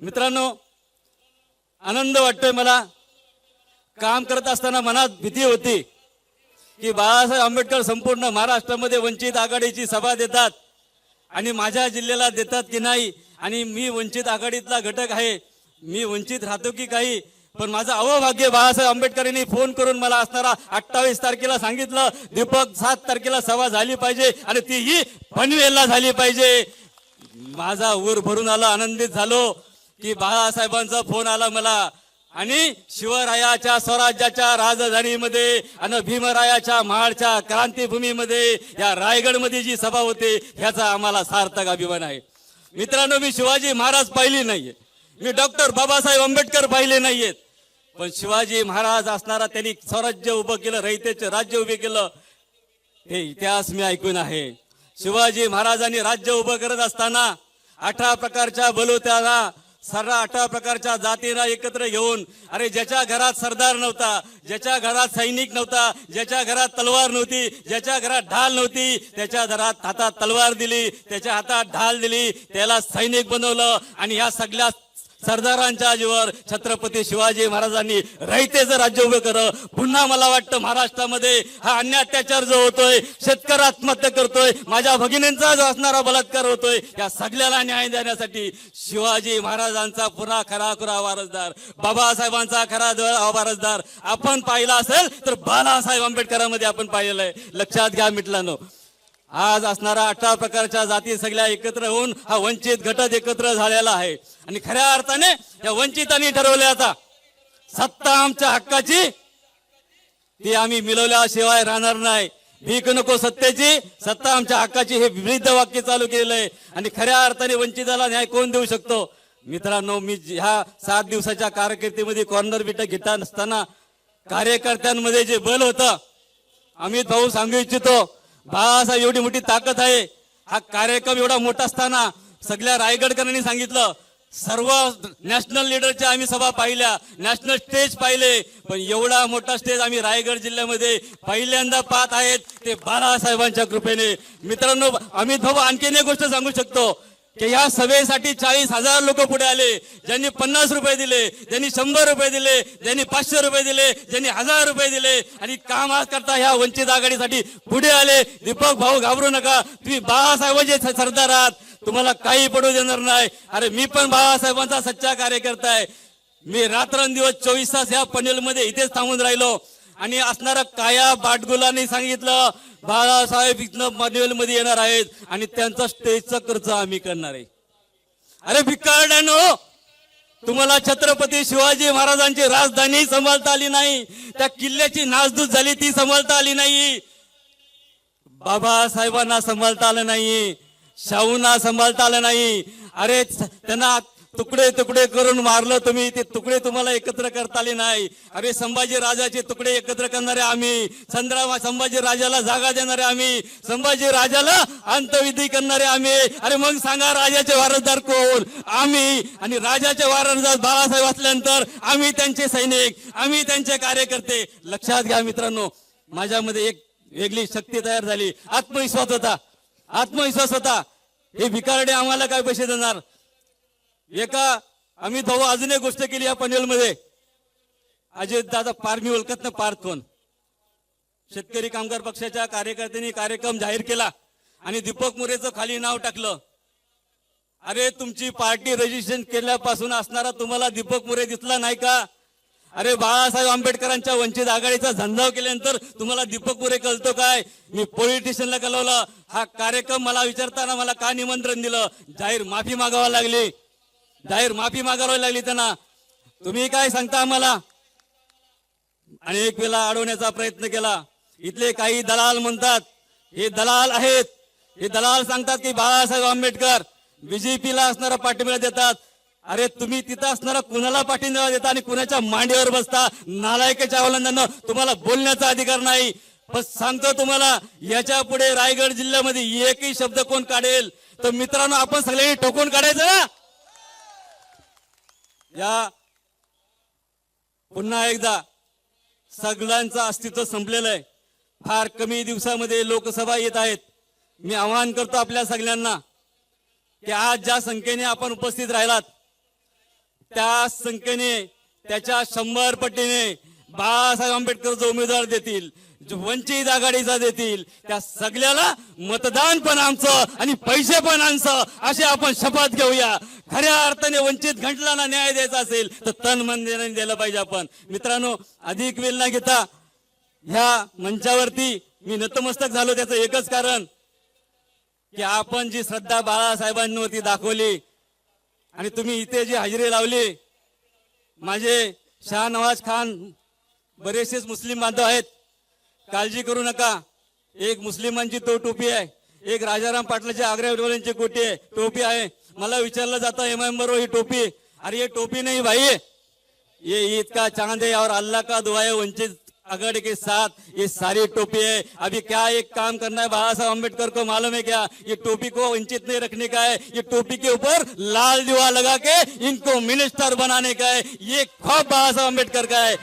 मित्रांनो आनंद वाटतोय मला. काम करत असताना मनात भीती होती की बाळासाहेब आंबेडकर संपूर्ण महाराष्ट्रामध्ये वंचित आघाडीची सभा देतात आणि माझ्या जिल्ह्याला देतात की नाही आणि मी वंचित आघाडीतला घटक आहे मी वंचित राहतो की काही पण माझं अवभाग्य बाळासाहेब आंबेडकरांनी फोन करून मला असणारा अठ्ठावीस तारखेला सांगितलं दीपक सात तारखेला सभा झाली पाहिजे आणि तीही पनवेलला झाली पाहिजे. माझा ऊर भरून आला आनंदित झालो. की बाळासाहेबांचा फोन आला मला. आणि शिवरायाच्या स्वराज्याच्या राजधानीमध्ये आणि भीमरायाच्या महाडच्या क्रांतीभूमीमध्ये या रायगडमध्ये जी सभा होते ह्याचा आम्हाला सार्थक अभिमान आहे. मित्रांनो मी शिवाजी महाराज पाहिले नाहीये. मी डॉक्टर बाबासाहेब आंबेडकर पाहिले नाहीयेत. पण शिवाजी महाराज असणारा त्यांनी स्वराज्य उभं केलं रहितेचं राज्य उभे केलं हे इतिहास मी ऐकून आहे. शिवाजी महाराजांनी राज्य उभं करत असताना अठरा प्रकारच्या बलुत्याला सर्व अठरा प्रकारच्या जातींना एकत्र घेऊन अरे ज्याच्या घरात सरदार नव्हता ज्याच्या घरात सैनिक नव्हता ज्याच्या घरात तलवार नव्हती ज्याच्या घरात ढाल नव्हती त्याच्या घरात हातात तलवार दिली त्याच्या हातात ढाल दिली त्याला सैनिक बनवलं आणि ह्या सगळ्या सरदारांच्या आजीवर छत्रपती शिवाजी महाराजांनी रयतेचं राज्य उभं कर पुन्हा मला वाटतं महाराष्ट्रामध्ये हा अन्य अत्याचार जो होतोय शेतकरी आत्महत्या करतोय माझ्या भगिनींचा जो असणारा बलात्कार होतोय या सगळ्याला न्याय देण्यासाठी शिवाजी महाराजांचा पुन्हा खरा खुरा वारसदार बाबासाहेबांचा खरा वारसदार आपण पाहिला असेल तर बाळासाहेब आंबेडकरांमध्ये आपण पाहिलेलं आहे. लक्षात घ्या मिटलानो आज असणारा अठरा प्रकारच्या जाती सगळ्या एकत्र होऊन हा वंचित घटक एकत्र झालेला आहे. आणि खऱ्या अर्थाने या वंचितांनी ठरवले आता सत्ता आमच्या हक्काची ती आम्ही मिळवल्याशिवाय राहणार नाही. भीक नको सत्तेची सत्ता आमच्या हक्काची हे विविध वाक्य चालू केलेलं आहे. आणि खऱ्या अर्थाने वंचिताला न्याय कोण देऊ शकतो? मित्रांनो मी ह्या सात दिवसाच्या कारकिर्दीमध्ये कॉर्नर बिट घेता नसताना कार्यकर्त्यांमध्ये जे बल होतं अमित भाऊ सांगू इच्छितो बाळासाहेब एवढी मोठी ताकद आहे. हा कार्यक्रम एवढा मोठा असताना सगळ्या रायगडकरांनी सांगितलं सर्व नॅशनल लीडरच्या आम्ही सभा पाहिल्या नॅशनल स्टेज पाहिले पण एवढा मोठा स्टेज आम्ही रायगड जिल्ह्यामध्ये पहिल्यांदा पाहत आहेत ते बाळासाहेबांच्या कृपेने. मित्रांनो अमित भाऊ आणखीन एक गोष्ट सांगू शकतो. की या सभेसाठी चाळीस हजार लोक पुढे आले. ज्यांनी पन्नास रुपये दिले ज्यांनी शंभर रुपये दिले ज्यांनी पाचशे रुपये दिले ज्यांनी हजार रुपये दिले. आणि काम आज करता ह्या वंचित आघाडीसाठी पुढे आले. दीपक भाऊ घाबरू नका. तुम्ही बाळासाहेबांचे सरदार आहात. तुम्हाला काही पडू देणार नाही. अरे मी पण बाळासाहेबांचा सच्चा कार्यकर्ता आहे. मी रात्रंदिवस चोवीस तास या पनेलमध्ये इथेच थांबून राहिलो. आणि असणारा काया बाटगुलांनी सांगितलं बाळासाहेब इथनं पनवेलमध्ये येणार आहेत आणि त्यांचा स्टेजचा खर्च आम्ही करणार आहे. अरे भिकारड्यानो तुम्हाला छत्रपती शिवाजी महाराजांची राजधानी सांभाळता आली नाही त्या किल्ल्याची नासधूस झाली ती सांभाळता आली नाही. बाबासाहेबांना सांभाळता आलं नाही शाहूंना सांभाळता आलं नाही. अरे त्यांना तुकडे तुकडे करून मारलं तुम्ही ते तुकडे तुम्हाला एकत्र करता आले नाही. अरे संभाजी राजाचे तुकडे एकत्र करणारे आम्ही. संद्रा संभाजी राजाला जागा देणारे आम्ही. संभाजी राजाला अंतविधी करणारे आम्ही. अरे मग सांगा राजाचे वारसदार कोण? आम्ही. आणि राजाचे वारसदार बाळासाहेब असल्यानंतर आम्ही त्यांचे सैनिक आम्ही त्यांचे कार्यकर्ते. लक्षात घ्या मित्रांनो माझ्यामध्ये एक वेगळी शक्ती तयार झाली. आत्मविश्वास होता. आत्मविश्वास होता. हे भिकारडे आम्हाला काय पैसे देणार? एका अमित भाऊ अजून एक गोष्ट केली या पनवेलमध्ये. अजित दादा पार मी ओळखत ना पार कोण शेतकरी कामगार पक्षाच्या कार्यकर्त्यांनी कार्यक्रम जाहीर केला आणि दीपक मोरेचं खाली नाव टाकलं. अरे तुमची पार्टी रजिस्ट्रेशन केल्यापासून असणारा तुम्हाला दीपक मोरे दिसला नाही का? अरे बाळासाहेब आंबेडकरांच्या वंचित आघाडीचा झंझाव केल्यानंतर तुम्हाला दीपक मोरे कळतो काय? मी पोलिटिशियनला कळवलं. हा कार्यक्रम मला विचारताना मला का निमंत्रण दिलं? जाहीर माफी मागावा लागली. जाहीर माफी मागावी लागली त्यांना. तुम्ही काय सांगता आम्हाला? अनेक वेळा अडवण्याचा प्रयत्न केला. इथले काही दलाल म्हणतात हे दलाल आहेत. हे दलाल सांगतात की बाळासाहेब आंबेडकर बीजेपीला असणारा पाठिंबा देतात. अरे तुम्ही तिथं असणारा कुणाला पाठिंबा देता आणि कुणाच्या मांडीवर बसता? नालायकाच्या अवलंबनानं तुम्हाला बोलण्याचा अधिकार नाही. पण सांगतो तुम्हाला याच्यापुढे रायगड जिल्ह्यामध्ये एकही शब्द कोण काढेल? तर मित्रांनो आपण सगळ्यांनी टोकून काढायचं ना? या पुन्हा एकदा सगळ्यांचं अस्तित्व संपलेलं आहे. फार कमी दिवसामध्ये लोकसभा येत आहेत. मी आवाहन करतो आपल्या सगळ्यांना की आज ज्या संख्येने आपण उपस्थित राहिलात त्या संख्येने त्याच्या शंभर पटीने बाळासाहेब आंबेडकर जो उमेदवार देतील वंचित आघाडीचा देतील त्या सगळ्याला मतदान पण आमचं आणि पैसे पण आमचं अशी आपण शपथ घेऊया. खऱ्या अर्थाने वंचित घंटलांना न्याय द्यायचा असेल तर तन मन दिलं पाहिजे आपण. मित्रांनो अधिक वेळ न घेता ह्या मंचावरती मी नतमस्तक झालो. त्याचं एकच कारण की आपण जी श्रद्धा बाळासाहेबांवरती दाखवली आणि तुम्ही इथे जी हजेरी लावली माझे शाहनवाज खान बरेचसेच मुस्लिम बांधव आहेत. काळजी करू नका. एक मुस्लिमांची तो टोपी आहे. एक राजाराम पाटलाची आग्र्यावाल्यांची कोटी आहे. टोपी आहे. मला विचारलं जातं एम एम बरोबर ही टोपी? अरे ये टोपी नहीं भाई. ये ईद का चांद है और अल्लाह का दुआ है वंचित अगड के साथ ये सारी टोपी है. अभी क्या एक काम करना है? बाबा साहब अम्बेडकर को मालूम है क्या? ये टोपी को वंचित नहीं रखने का है. ये टोपी के ऊपर लाल दीवा लगा के इनको मिनिस्टर बनाने का है. ये खौफ बाबा साहब अम्बेडकर का है.